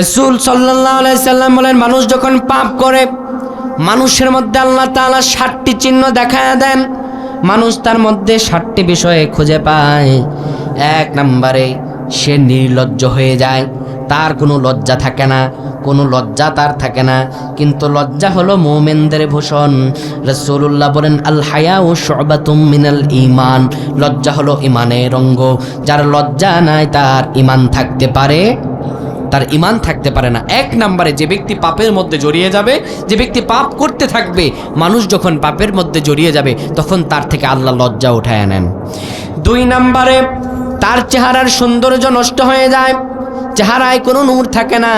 রসুল সাল্লাহ সাল্লাম বলেন, মানুষ যখন পাপ করে, মানুষের মধ্যে আল্লাহ তাআলা ষাটটি চিহ্ন দেখা দেন, মানুষ তার মধ্যে ষাটটি বিষয়ে খুঁজে পায়। এক নম্বরে, সে নির্লজ্জ হয়ে যায়, তার কোনো লজ্জা থাকে না, কোনো লজ্জা তার থাকে না, কিন্তু লজ্জা হলো মোমেনদের ভূষণ। রসুল্লাহ বলেন আল হায়া ও শবাতুম মিনাল ইমান লজ্জা হলো ইমানের অঙ্গ, যার লজ্জা নাই তার ইমান থাকতে পারে তার ইমান থাকতে পারে না। এক নম্বরে যে ব্যক্তি পাপের মধ্যে জড়িয়ে যাবে, যে ব্যক্তি পাপ করতে থাকবে, মানুষ যখন পাপের মধ্যে জড়িয়ে যাবে, তখন তার থেকে আল্লাহ লজ্জা উঠায় নেন। দুই নম্বরে, তার চেহারার সৌন্দর্য নষ্ট হয়ে যায়। চেহারায় কোনো নূর থাকে না,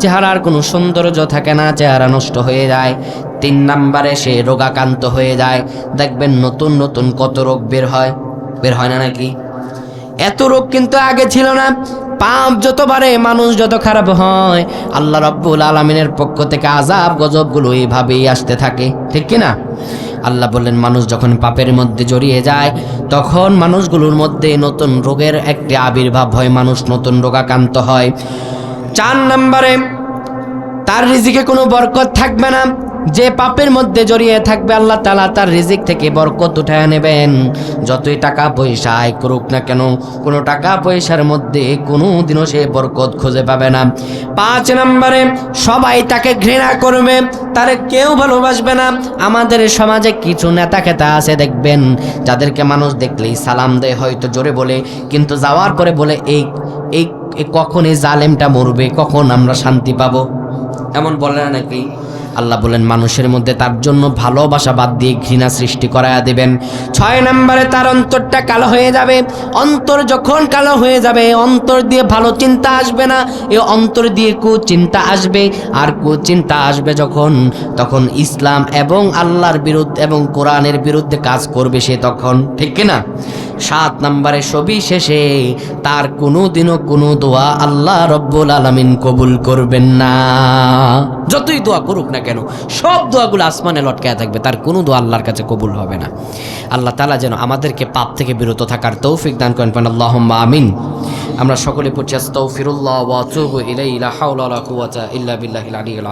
চেহারার কোনো সৌন্দর্য থাকে না, চেহারা নষ্ট হয়ে যায়। তিন নম্বরে, সে রোগাক্রান্ত হয়ে যায়। দেখবেন নতুন নতুন কত রোগ বের হয়। বের হয় না নাকি? এত রোগ কিন্তু আগে ছিল না। পাপ যত বাড়ে, মানুষ যত খারাপ হয়, আল্লাহ রব্বুল আলমিনের পক্ষ থেকে আজাব গজবগুলো এইভাবেই আসতে থাকে। ঠিক কি না? আল্লাহ বললেন, মানুষ যখন পাপের মধ্যে জড়িয়ে যায়, তখন মানুষগুলোর মধ্যে নতুন রোগের একটি আবির্ভাব হয়, মানুষ নতুন রোগাক্রান্ত হয়। চার নম্বরে, তার রিজিকে কোনো বরকত থাকবে না। যে পাপের মধ্যে জড়িয়ে থাকবে, আল্লাহ তালা তার রিজিক থেকে বরকত উঠায় নেবেন যতই টাকা পয়সা আয় করুক না কেন, কোনো টাকা পয়সার মধ্যে কোনো দিনও সে বরকত খুঁজে পাবে না। পাঁচ নম্বরে, সবাই তাকে ঘৃণা করবে, তার কেউ ভালোবাসবে না। আমাদের সমাজে কিছু নেতা খেতা আছে, দেখবেন, যাদেরকে মানুষ দেখলেই সালাম দেয়, হয়তো জোরে বলে, কিন্তু যাওয়ার পরে বলে, এই এই এই কখন এই জালেমটা মরবে, কখন আমরা শান্তি পাবো? এমন বলে না নাকি? আল্লাহ বলেন, মানুষের মধ্যে তার জন্য ভালোবাসা বাদ দিয়ে ঘৃণা সৃষ্টি করায়া দেবেন। ছয় নম্বরে তার অন্তরটা কালো হয়ে যাবে। অন্তর যখন কালো হয়ে যাবে, অন্তর দিয়ে ভালো চিন্তা আসবে না। এ অন্তর দিয়ে কুচিন্তা আসবে। আর কুচিন্তা আসবে যখন, তখন ইসলাম এবং আল্লাহর বিরুদ্ধে এবং কোরআনের বিরুদ্ধে কাজ করবে সে তখন। ঠিক কিনা? সাত নম্বরে ছবি শেষে তার কোনো দিনও কোনো দোয়া আল্লাহ রব্বুল আলমিন কবুল করবেন না। যতই দোয়া করুক না কেন, সব দোয়াগুলো আসমানে লটকায় থাকবে, তার কোনো দোয়া আল্লাহর কাছে কবুল হবে না। আল্লাহ তালা যেন আমাদেরকে পাপ থেকে বিরত থাকার তৌফিক দান করেন পান আল্লাহ আমিন। আমরা সকলে পড়ছি আস্তফিরুল্লাহ ওয়াতুবু ইল্লা বিল্লাহিল আলিয়্যিল